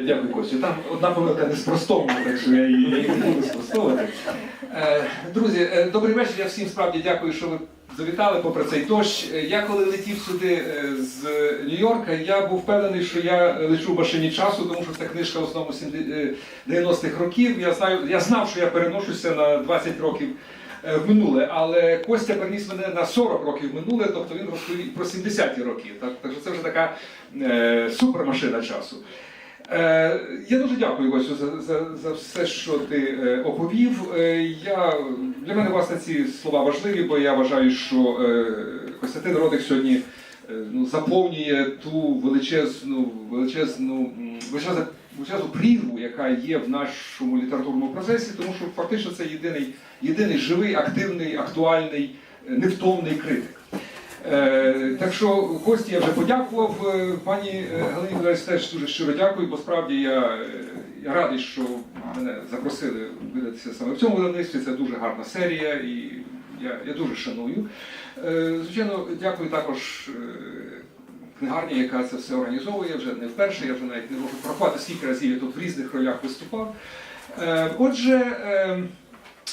Дякую, Костю. Там одна помилка не спростована, так що я її не буду спростовувати. Е, Друзі, е, добрий вечір. Я всім справді дякую, що ви завітали попри цей дощ. Е, Я коли летів сюди з Нью-Йорка, я був впевнений, що я лечу в машині часу, тому що ця книжка в основному 90-х років. Я знаю, я знав, що я переношуся на 20 років. В минуле, але Костя переніс мене на 40 років в минуле, тобто він розповів про 70-ті роки. Так, так що це вже така е, супермашина часу. Е, я дуже дякую Костю за, за, за все, що ти е, оповів. Е, я, для мене власне ці слова важливі, бо я вважаю, що Костянтин Родик сьогодні ну, заповнює ту величезну, величезну, величезну, величезну прірву, яка є в нашому літературному процесі, тому що фактично це єдиний, єдиний живий, активний, актуальний, невтомний критик. Е, так що Кості я вже подякував. Е, Пані е, Галині Федорович теж дуже щиро дякую, бо справді я, я радий, що мене запросили видатися саме в цьому видавництві. Це дуже гарна серія і я, я дуже шаную. Звичайно, дякую також книгарні, яка це все організовує вже не вперше. Я вже навіть не можу порахувати, скільки разів я тут в різних ролях виступав. Отже.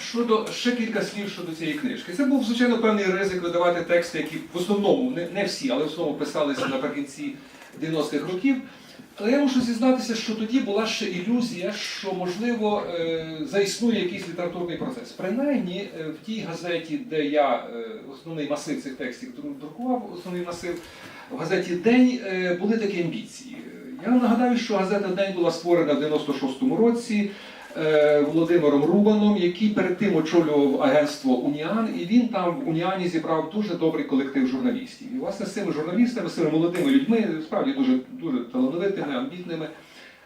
Щодо ще кілька слів щодо цієї книжки. Це був звичайно певний ризик видавати тексти, які в основному не, не всі, але в основному писалися наприкінці 90-х років. Але я мушу зізнатися, що тоді була ще ілюзія, що можливо е, заіснує якийсь літературний процес. Принаймні е, в тій газеті, де я е, основний масив цих текстів друкував, основний масив в газеті День були такі амбіції. Я нагадаю, що газета День була створена в 96-му році. Е, Володимиром Рубаном, який перед тим очолював агентство Уніан, і він там в Уніані зібрав дуже добрий колектив журналістів. І власне з цими журналістами, з цими молодими людьми, справді дуже дуже талановитими, амбітними,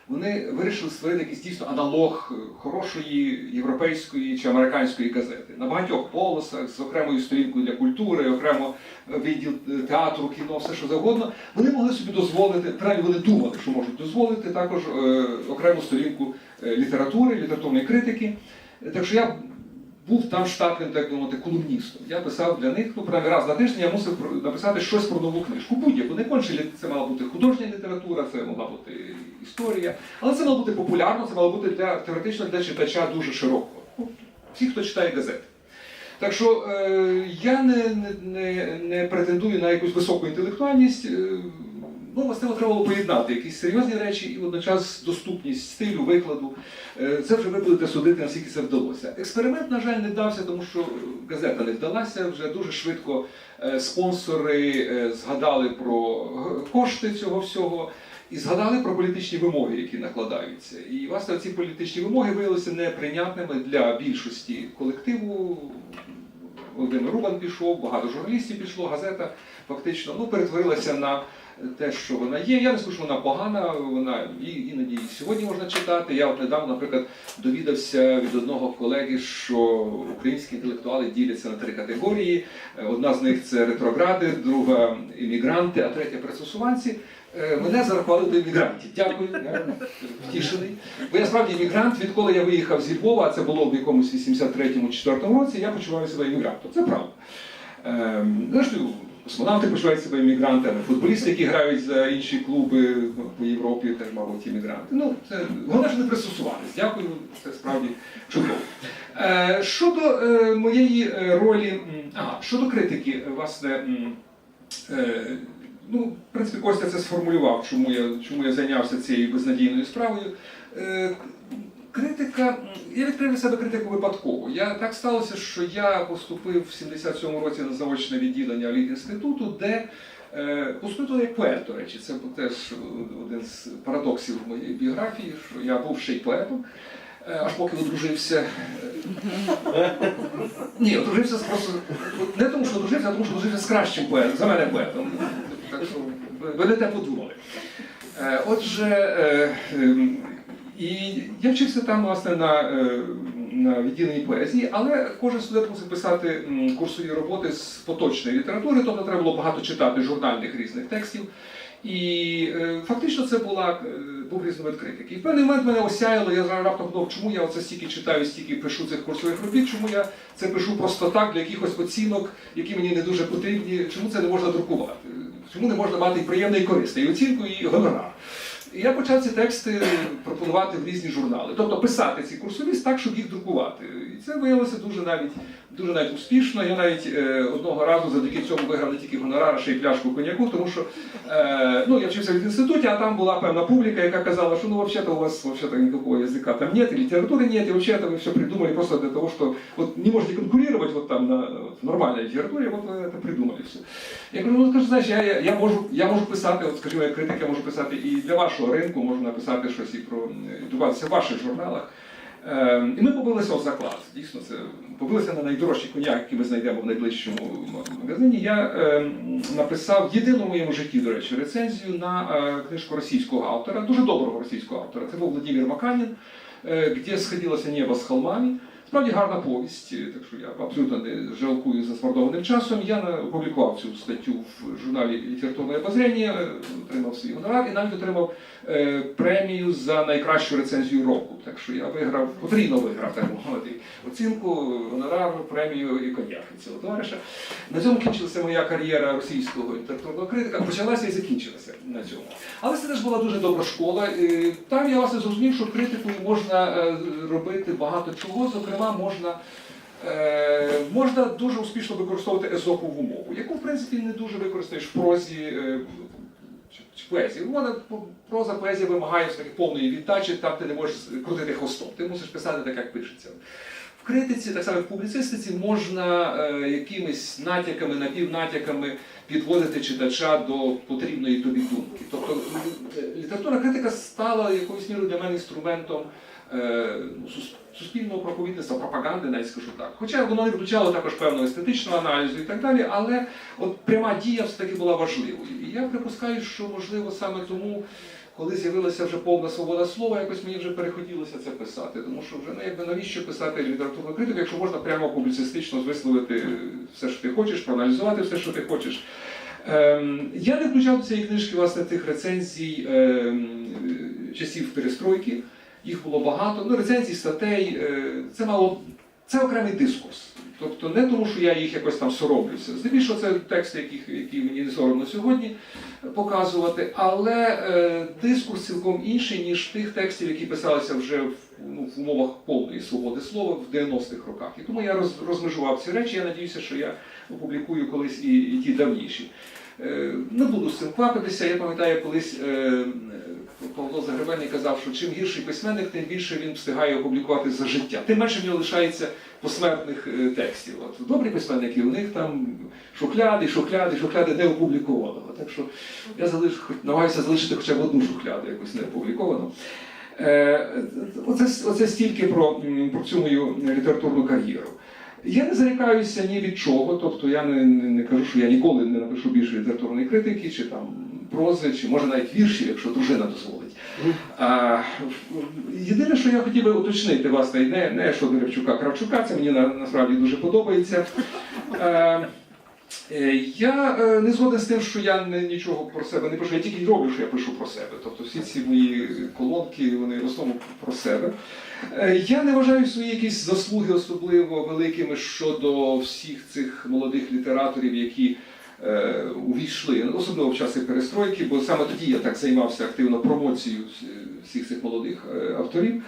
вони вирішили створити якийсь дійсно аналог хорошої європейської чи американської газети на багатьох полосах, з окремою сторінкою для культури, окремо відділ е, театру, кіно, все що завгодно. Вони могли собі дозволити, принаймні вони думали, що можуть дозволити також е, окрему сторінку літератури, літературної критики. Е, Так що я був там штатним, так мовити, колумністом. Я писав для них, ну, принаймні раз на тиждень я мусив написати щось про нову книжку. Будь-яку. Не конче це мала бути художня література, це могла бути історія, але це мало бути популярно, це мало бути для теоретично для читача дуже широкого. Ну, Всі, хто читає газети. Так що е, я не, не, не, не претендую на якусь високу інтелектуальність. Е, ну, власне, треба було поєднати якісь серйозні речі і водночас доступність стилю, викладу. Е, це вже ви будете судити, наскільки це вдалося. Експеримент, на жаль, не вдався, тому що газета не вдалася. Вже дуже швидко е, спонсори е, згадали про кошти цього всього. І згадали про політичні вимоги, які накладаються. І власне ці політичні вимоги виявилися неприйнятними для більшості колективу. Володимир Рубан пішов, багато журналістів пішло, газета фактично ну, перетворилася на те, що вона є. Я не скажу, що вона погана, вона і іноді сьогодні можна читати. Я от недавно, наприклад, довідався від одного колеги, що українські інтелектуали діляться на три категорії. Е, Одна з них це ретрогради, друга іммігранти, а третя пристосуванці. Е, Мене зарахували до іммігрантів. Дякую, я втішений. Бо я справді іммігрант, відколи я виїхав зі Львова, а це було в якомусь 83-му 4 році, я почуваю себе іммігрантом. Це правда. Ем, Зрештою, космонавти почувають себе іммігрантами, футболісти, які грають за інші клуби ну, по Європі, теж, мабуть, іммігранти. Ну, це головне, що не пристосуватись. Дякую, це справді чудово. Е, щодо е, моєї е, ролі, ага, щодо критики, власне. Ну, в принципі, Костя це сформулював, чому я, чому я зайнявся цією безнадійною справою. Критика, я відкрив для себе критику випадково. Я, так сталося, що я поступив в 77-му році на заочне відділення Лід-інституту, де е, поступив туди як поет, до речі. Це теж один з парадоксів моєї біографії, що я був ще й поетом. Е, Аж поки одружився. Ні, одружився просто не тому, що одружився, а тому, що одружився з кращим поетом, за мене поетом. Так що ви- не те подумали. Е, Отже, ем, і я вчився там, власне, на, е, на відділенні поезії, але кожен студент мусив писати курсові роботи з поточної літератури, тобто треба було багато читати журнальних різних текстів. І е, фактично це була, е, був різновид критики. І в певний момент мене осяяло, я раптом подумав, чому я оце стільки читаю, стільки пишу цих курсових робіт, чому я це пишу просто так для якихось оцінок, які мені не дуже потрібні, чому це не можна друкувати, чому не можна мати корисне, і оцінку, і гонорар. Я почав ці тексти пропонувати в різні журнали, тобто писати ці курсові так, щоб їх друкувати. І це виявилося дуже навіть дуже навіть успішно. Я навіть е, одного разу завдяки цьому виграв не тільки гонорар, а ще й пляшку коньяку, тому що е, ну, я вчився в інституті, а там була певна публіка, яка казала, що ну вообще-то у вас вообще-то никакого языка там нет, и литературы нет, и вообще-то вы все придумали просто для того, что вот не можете конкурировать вот там на в нормальной литературе, вот вы это придумали все. Я кажу, ну скажи, знаєш, я, я, я, можу, я можу писати, от скажімо, як критик, я можу писати і для вашого ринку, можу написати щось і про і друкуватися в ваших журналах. Е, і ми побилися в заклад. Дійсно, це побилися на найдорожчий коняк, який ми знайдемо в найближчому магазині. Я е, написав єдину в моєму житті, до речі, рецензію на е, книжку російського автора, дуже доброго російського автора. Це був Владимир Маканін, е, де сходилося небо з холмами. Справді гарна повість, так що я абсолютно не жалкую за смордованим часом. Я опублікував цю статтю в журналі Літературне обозрення, е, отримав свій гонорар і навіть отримав премію за найкращу рецензію року. Так що я виграв, потрійно виграв так мовити, оцінку, гонорар, премію і коньяк від цього товариша. На цьому кінчилася моя кар'єра російського літературного критика. Почалася і закінчилася на цьому. Але це теж була дуже добра школа. Е, Там я власне зрозумів, що критикою можна е, робити багато чого. Зокрема, можна. Е, можна дуже успішно використовувати езопову мову, яку в принципі не дуже використаєш в прозі чи поезії. Вона проза поезія вимагає все-таки повної віддачі, там ти не можеш крутити хвостом. Ти мусиш писати так, як пишеться. В критиці, так само в публіцистиці, можна е, якимись натяками, напівнатяками підводити читача до потрібної тобі думки. Тобто е, літературна критика стала якоюсь мірою для мене інструментом суспільного проповідництва, пропаганди, навіть скажу так. Хоча воно не виключало також певного естетичного аналізу і так далі, але от пряма дія все-таки була важливою. І я припускаю, що можливо саме тому. Коли з'явилася вже повна свобода слова, якось мені вже перехотілося це писати. Тому що вже ну, якби навіщо писати літературну критику, якщо можна прямо публіцистично висловити все, що ти хочеш, проаналізувати все, що ти хочеш. Ем, я не включав до цієї книжки власне тих рецензій ем, часів перестройки. Їх було багато. Ну, рецензій, статей. Е, це мало це окремий дискурс. Тобто не тому, що я їх якось там сороблюся. Здебільшого це тексти, яких, які мені не соромно сьогодні показувати, але е, дискурс цілком інший, ніж тих текстів, які писалися вже в, ну, в умовах повної свободи слова в 90-х роках. І тому я роз, розмежував ці речі. Я надіюся, що я опублікую колись і, і ті давніші. Е, не буду з цим квапитися. Я пам'ятаю, колись е, Павло Загребельний казав, що чим гірший письменник, тим більше він встигає опублікувати за життя. Тим менше в нього лишається посмертних е, текстів. От добрі письменники, у них там шухляди, шухляди, шухляди не опублікованого. Так що я залиш, намагаюся залишити хоча б одну шухляду, якусь не опубліковану. Е, оце, оце стільки про, про цю мою літературну кар'єру. Я не зарікаюся ні від чого, тобто я не, не, не кажу, що я ніколи не напишу більше літературної критики, чи там прози, чи може навіть віршів, якщо дружина дозволить. А, єдине, що я хотів би уточнити, власне, не, не щодо Ревчука Кравчука, це мені на, насправді дуже подобається. Е, Е, Я е, не згоден з тим, що я нічого про себе не пишу. Я тільки роблю, що я пишу про себе. Тобто всі ці мої колонки, вони в основному про себе. Е, Я не вважаю свої якісь заслуги особливо великими щодо всіх цих молодих літераторів, які увійшли, особливо в часи перестройки, бо саме тоді я так займався активно промоцією е, всіх цих молодих е, авторів.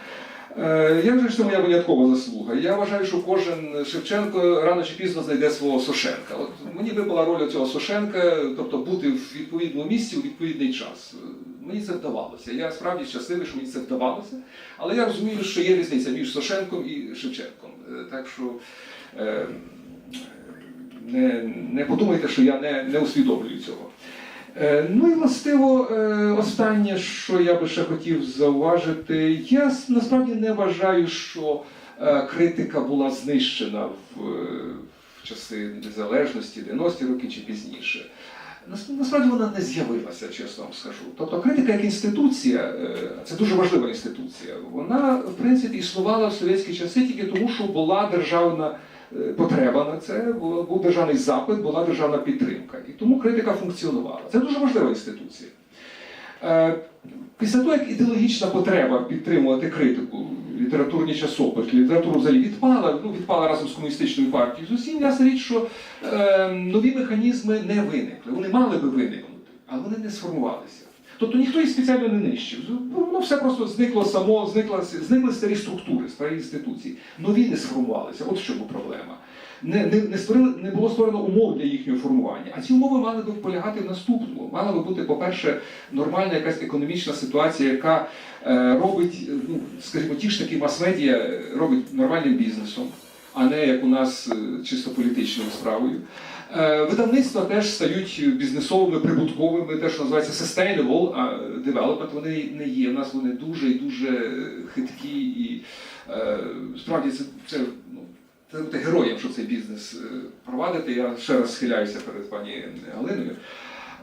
Е, Я вважаю, що це моя виняткова заслуга. Я вважаю, що кожен Шевченко рано чи пізно знайде свого Сошенка. От мені випала роль цього Сошенка, тобто бути в відповідному місці у відповідний час. Мені це вдавалося. Я справді щасливий, що мені це вдавалося. Але я розумію, що є різниця між Сошенком і Шевченком. Е, Так що е, не, не подумайте, що я не, не усвідомлюю цього. Е, Ну і властиво, е, останнє, що я би ще хотів зауважити, я насправді не вважаю, що е, критика була знищена в, в часи незалежності, 90-ті роки чи пізніше. Насправді вона не з'явилася, чесно вам скажу. Тобто критика як інституція, це дуже важлива інституція, вона в принципі існувала в совєтські часи тільки тому, що була державна потреба на це, бу- був державний запит, була державна підтримка. І тому критика функціонувала. Це дуже важлива інституція. Е, Після того, як ідеологічна потреба підтримувати критику, літературні часописи, літературу взагалі відпала, ну відпала разом з комуністичною партією. З усім ясна річ, що е, нові механізми не виникли. Вони мали би виникнути, але вони не сформувалися. Тобто ніхто їх спеціально не нищив. Ну, Воно все просто зникло само, зникла, зникли старі структури, старі інституції. Нові не сформувалися. От в чому проблема. Не, не, не, створили, не було створено умов для їхнього формування. А ці умови мали би полягати в наступному. Мала би бути, по-перше, нормальна якась економічна ситуація, яка е, робить, ну, скажімо, ті ж таки мас-медіа е, робить нормальним бізнесом, а не як у нас е, чисто політичною справою. Е, Видавництва теж стають бізнесовими, прибутковими, те, що називається sustainable development, вони не є. У нас вони дуже і дуже хиткі і е, справді це, це ну, треба бути героєм, що цей бізнес провадити. Я ще раз схиляюся перед пані Галиною.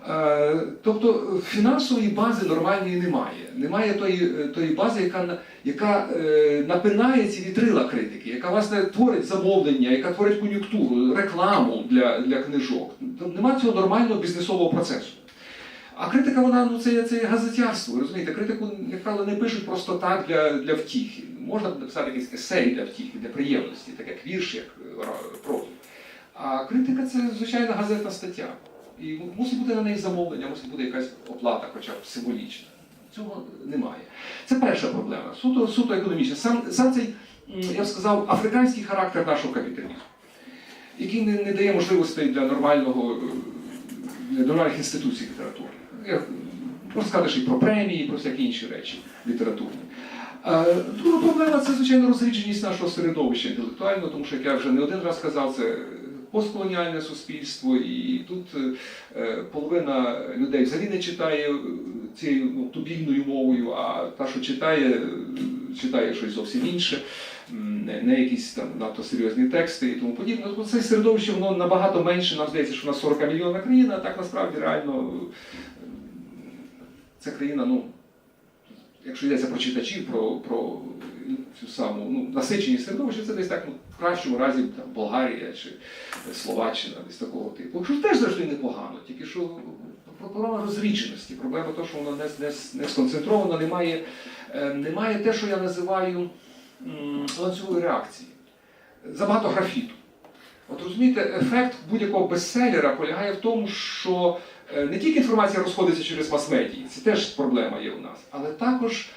Е, Тобто фінансової бази нормальної немає. Немає тої, е, тої бази, яка, яка е, напинає ці вітрила критики, яка власне творить замовлення, яка творить кон'юнктуру, рекламу для, для книжок. Тобто Немає цього нормального бізнесового процесу. А критика, вона ну це, це газетярство. Розумієте, критику, як правило, не пишуть просто так для, для втіхи. Можна написати якийсь есей для втіхи, для приємності, так як вірш, як прозу. А критика це звичайна газетна стаття. І мусить бути на неї замовлення, мусить бути якась оплата, хоча б символічна. Цього немає. Це перша проблема. Суто, суто економічна. Сам, сам цей, я б сказав, африканський характер нашого капіталізму, який не, не дає можливостей для нормального, нормальних інституцій літератури. Я можна сказати, і про премії, і про всякі інші речі літературні. Друга проблема це, звичайно, розрідженість нашого середовища інтелектуального, тому що, як я вже не один раз казав, це постколоніальне суспільство, і тут е, половина людей взагалі не читає е, цією ну, тубільною мовою, а та, що читає, е, читає щось зовсім інше, не, якісь там надто серйозні тексти і тому подібне. Тобто Це середовище воно набагато менше, нам здається, що нас 40 мільйонна країна, а так насправді реально е, ця країна, ну, якщо йдеться про читачів, про, про цю саму ну, насиченість середовища, це десь так ну, в кращому разі там, Болгарія чи Словаччина, десь такого типу. Що теж завжди непогано, тільки що проблема розрідженості, проблема того, що воно не, не, не сконцентровано, немає, е, немає те, що я називаю ланцюгової реакції. Забагато графіту. От розумієте, ефект будь-якого бестселера полягає в тому, що е, не тільки інформація розходиться через мас-медії, це теж проблема є у нас, але також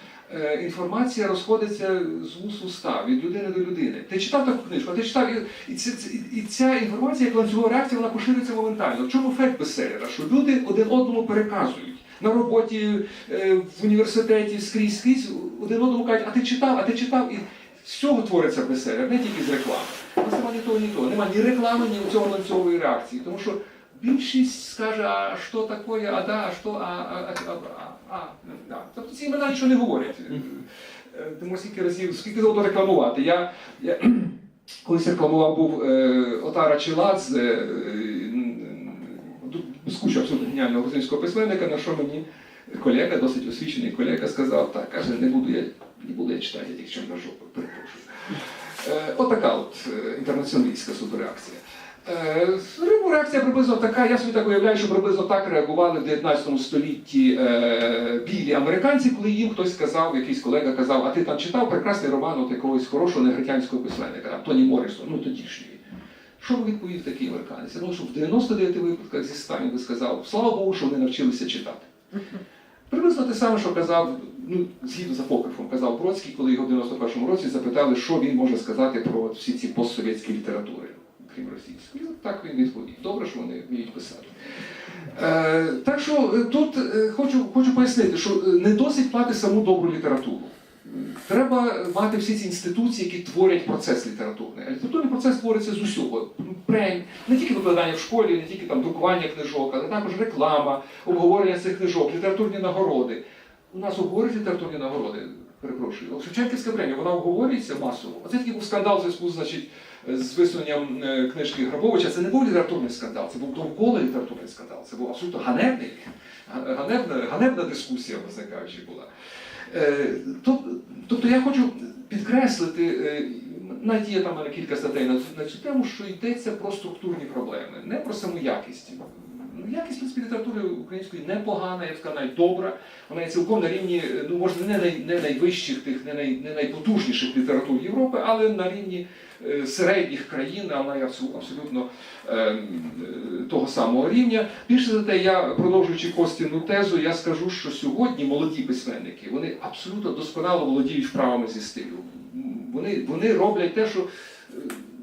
інформація розходиться з вуст в уста, від людини до людини. Ти читав таку книжку, а ти читав, і, ці- і ця інформація, як ланцюгова реакція, вона поширюється моментально. В чому ефект бестселера? Що люди один одному переказують. На роботі, е, в університеті, скрізь, скрізь один одному кажуть, а ти читав, а ти читав, і з цього твориться бестселер, не тільки з реклами. У нас немає ні того, ні того. Нема ні реклами, ні цього ланцюгової реакції. Тому що більшість скаже, а що таке, а да, а що, а, а, а, а, а, да. Тобто ці імена нічого не говорять. Е, Тому скільки разів, скільки треба рекламувати. Я, я колись рекламував був е, Отара Челадзе, е, м, м, абсолютно геніального грузинського письменника, на що мені колега, досить освічений колега, сказав, так, каже, не буду я, не буду я читати тих чорна жопа, перепрошую. Е, Отака от е, інтернаціоналістська суперреакція. Е, реакція приблизно така, я собі так уявляю, що приблизно так реагували в 19 столітті е, білі американці, коли їм хтось сказав, якийсь колега казав, а ти там читав прекрасний роман от якогось хорошого негритянського письменника, там, Тоні Моррісон, ну тодішньої. Що б відповів такий американець? Думаю, що в 99 випадках зі 100 він би сказав, слава Богу, що вони навчилися читати. Приблизно те саме, що казав, ну, згідно з апокрифом, казав Бродський, коли його в 91-му році запитали, що він може сказати про всі ці постсовєтські літератури, крім російської. І Так він відповів. Добре, що вони вміють писати. Е, так що е, тут е, хочу, хочу пояснити, що е, не досить мати саму добру літературу. Треба мати всі ці інституції, які творять процес літературний. А літературний процес твориться з усього. Премій, не тільки викладання в школі, не тільки там друкування книжок, але також реклама, обговорення цих книжок, літературні нагороди. У нас обговорюють літературні нагороди. Перепрошую. Шевченківська премія, вона обговорюється масово. Оце такий був скандал в зв'язку значить, з висуненням е, книжки Грабовича. Це не був літературний скандал, це був довкола літературний скандал. Це був абсолютно ганебний, ганебна, ганебна дискусія, власне кажучи, була. Е, Тобто я хочу підкреслити, е, навіть є там кілька статей на цю, на цю тему, що йдеться про структурні проблеми, не про саму якість. Ну, якість в принципі, літератури української непогана, я б сказав, навіть добра. Вона є цілком на рівні, ну може не, най, не найвищих, тих, не, най, не найпотужніших літератур Європи, але на рівні е, середніх країн, вона є абсолютно е, того самого рівня. Більше за те, я продовжуючи Костіну тезу, я скажу, що сьогодні молоді письменники вони абсолютно досконало володіють вправами зі стилю. Вони, вони роблять те, що е,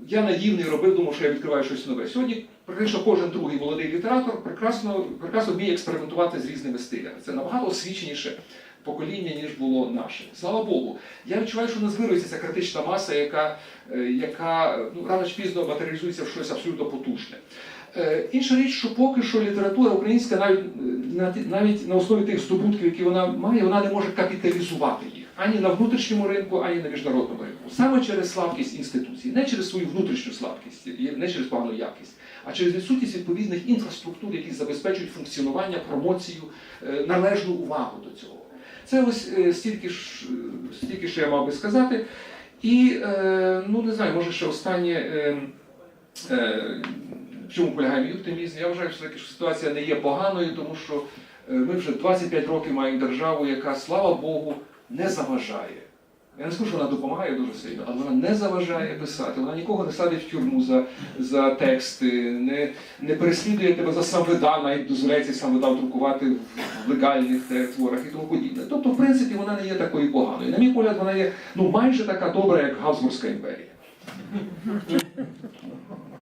я наївний робив, думав, що я відкриваю щось нове. Сьогодні практично кожен другий молодий літератор прекрасно, прекрасно вміє експериментувати з різними стилями. Це набагато освіченіше покоління, ніж було наше. Слава Богу. Я відчуваю, що у нас ця критична маса, яка, е, яка ну, рано чи пізно матеріалізується в щось абсолютно потужне. Е, Інша річ, що поки що література українська навіть е, навіть на основі тих здобутків, які вона має, вона не може капіталізувати їх ані на внутрішньому ринку, ані на міжнародному ринку. Саме через слабкість інституцій, не через свою внутрішню слабкість, не через погану якість, а через відсутність відповідних інфраструктур, які забезпечують функціонування, промоцію, е, належну увагу до цього. Це ось е, стільки ж, е, стільки що я мав би сказати. І ну не знаю, може ще останнє. В чому полягає мій оптимізм? Я вважаю, що ситуація не є поганою, тому що ми вже 25 років маємо державу, яка, слава Богу, не заважає. Я не скажу, що вона допомагає дуже сильно, але вона не заважає писати. Вона нікого не садить в тюрму за, за тексти, не, не переслідує тебе за сам видав, навіть дозволяється сам видав друкувати в легальних творах і тому подібне. Тобто, в принципі, вона не є такою поганою. На мій погляд, вона є ну, майже така добра, як Габсбурзька імперія.